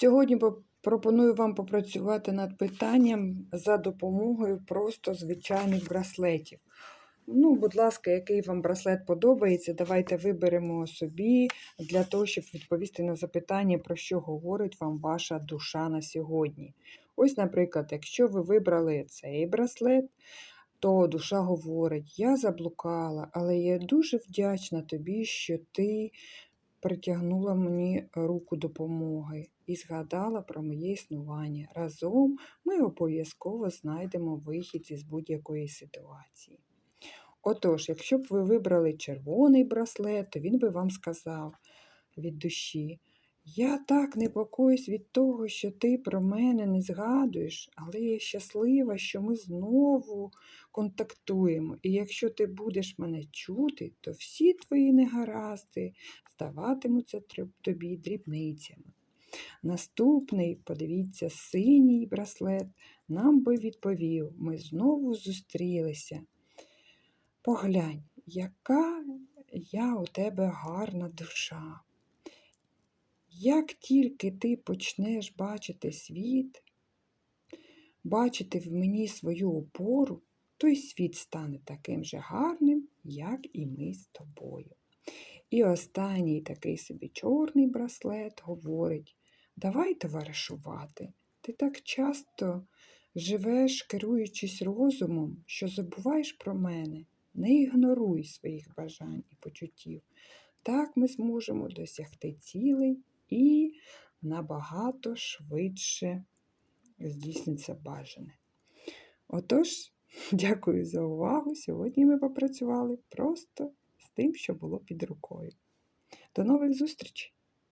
Сьогодні пропоную вам попрацювати над питанням за допомогою просто звичайних браслетів. Ну, будь ласка, який вам браслет подобається, давайте виберемо собі для того, щоб відповісти на запитання, про що говорить вам ваша душа на сьогодні. Ось, наприклад, якщо ви вибрали цей браслет, то душа говорить: Я заблукала, але я дуже вдячна тобі, що ти притягнула мені руку допомоги і згадала про моє існування. Разом ми обов'язково знайдемо вихід із будь-якої ситуації. Отож, якщо б ви вибрали червоний браслет, то він би вам сказав від душі. Я так непокоюсь від того, що ти про мене не згадуєш, але я щаслива, що ми знову контактуємо. І якщо ти будеш мене чути, то всі твої негаразди здаватимуться тобі дрібницями. Наступний, подивіться, синій браслет нам би відповів: ми знову зустрілися. Поглянь, яка я у тебе гарна душа. Як тільки ти почнеш бачити світ, бачити в мені свою опору, то й світ стане таким же гарним, як і ми з тобою. І останній такий собі чорний браслет говорить: давай товаришувати. Ти так часто живеш, керуючись розумом, що забуваєш про мене. Не ігноруй своїх бажань і почуттів. Так ми зможемо досягти цілей і набагато швидше здійсниться бажане. Отож, дякую за увагу. Сьогодні ми попрацювали просто з тим, що було під рукою. До нових зустрічей!